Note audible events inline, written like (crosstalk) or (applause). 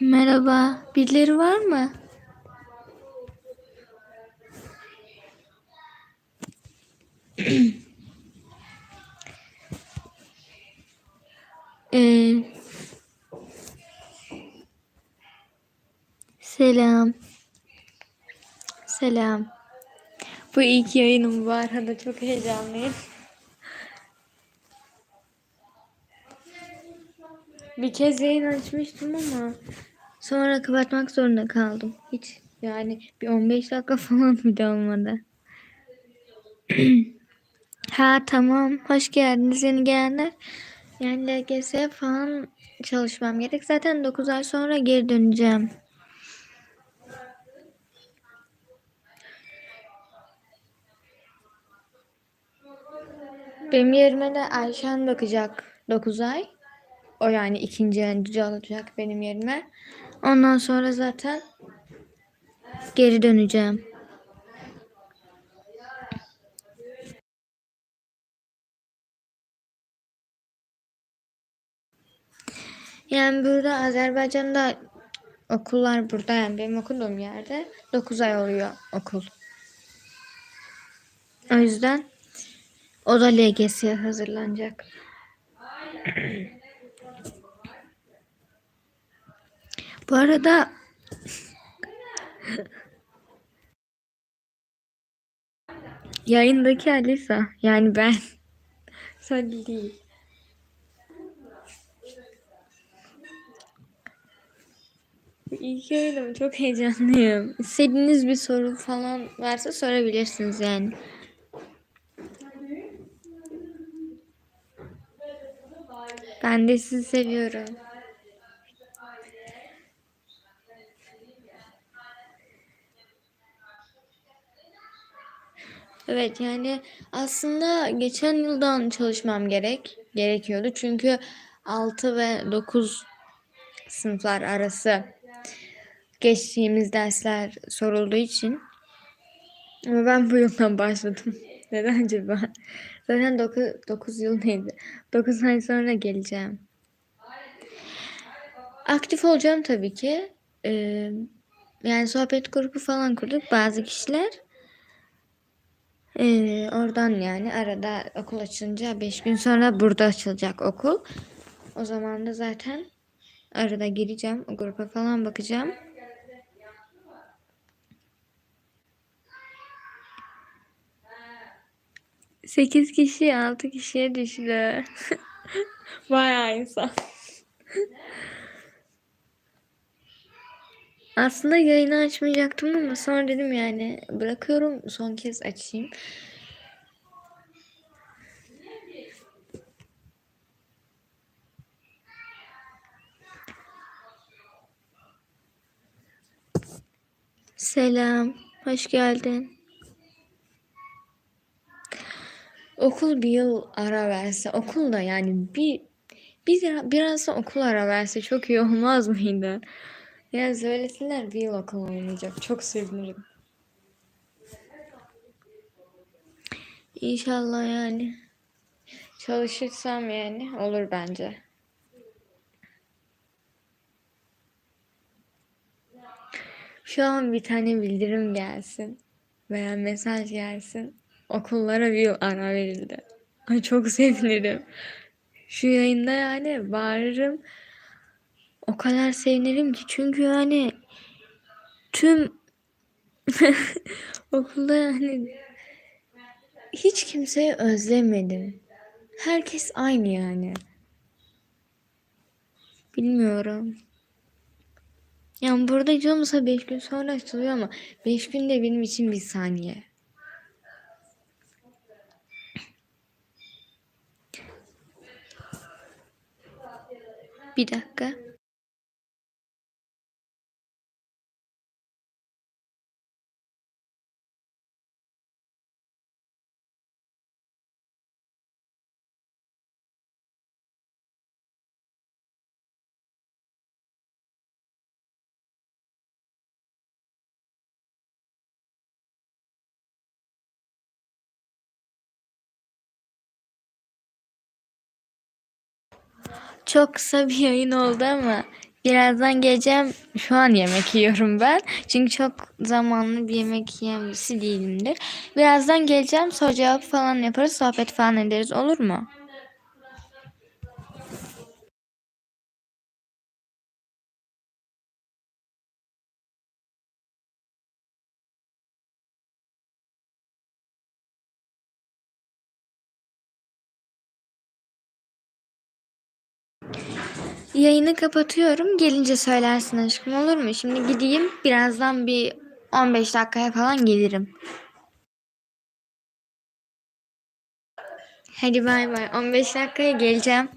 Merhaba. Birileri var mı? (clears throat) Ee, selam. Selam. Bu ilk yayınım bu arada çok heyecanlıyım. Bir kez yayın açmıştım ama sonra kapatmak zorunda kaldım. Hiç yani bir 15 dakika (laughs) falan bile olmadı. (clears throat) ha tamam. Hoş geldiniz yeni gelenler. Yani LGS falan çalışmam gerek. Zaten 9 ay sonra geri döneceğim. Benim yerime de Ayşen bakacak 9 ay. O yani ikinci öncü olacak benim yerime. Ondan sonra zaten geri döneceğim. Yani burada Azerbaycan'da okullar burada yani benim okuduğum yerde 9 ay oluyor okul. O yüzden o da LGS'ye hazırlanacak. (clears throat) Bu arada yayındaki Alisa yani ben (laughs) sen değil. İlk yayınım çok heyecanlıyım. İstediğiniz bir soru falan varsa sorabilirsiniz yani. Ben de sizi seviyorum. Evet yani aslında geçen yıldan çalışmam gerek gerekiyordu. Çünkü 6 ve 9 sınıflar arası geçtiğimiz dersler sorulduğu için ama ben bu yıldan başladım. (laughs) Neden acaba? Zaten 9, 9 yıl neydi? 9 ay sonra geleceğim. Aktif olacağım tabii ki. Ee, yani sohbet grubu falan kurduk bazı kişiler. Ee, oradan yani arada okul açılınca 5 gün sonra burada açılacak okul. O zaman da zaten arada gireceğim. O grupa falan bakacağım. Sekiz kişi altı kişiye düştü. (laughs) Bayağı insan. Aslında yayını açmayacaktım ama sonra dedim yani bırakıyorum son kez açayım. Selam, hoş geldin. Okul bir yıl ara verse, okul da yani bir bir biraz da okul ara verse çok iyi olmaz mıydı? Yani söylesinler bir yıl okul oynayacak. Çok sevinirim. İnşallah yani. Çalışırsam yani olur bence. Şu an bir tane bildirim gelsin veya mesaj gelsin. Okullara bir yıl ara verildi. Ay çok sevinirim. Şu yayında yani bağırırım. O kadar sevinirim ki çünkü yani tüm (laughs) okulda yani hiç kimseyi özlemedim. Herkes aynı yani. Bilmiyorum. Yani burada olmasa 5 gün sonra açılıyor ama 5 gün de benim için bir saniye. Bir dakika. Çok kısa bir yayın oldu ama Birazdan geleceğim. Şu an yemek yiyorum ben. Çünkü çok zamanlı bir yemek yiyen birisi değilimdir. Birazdan geleceğim. Soru cevap falan yaparız. Sohbet falan ederiz. Olur mu? Yayını kapatıyorum. Gelince söylersin aşkım olur mu? Şimdi gideyim. Birazdan bir 15 dakikaya falan gelirim. Hadi bay bay. 15 dakikaya geleceğim.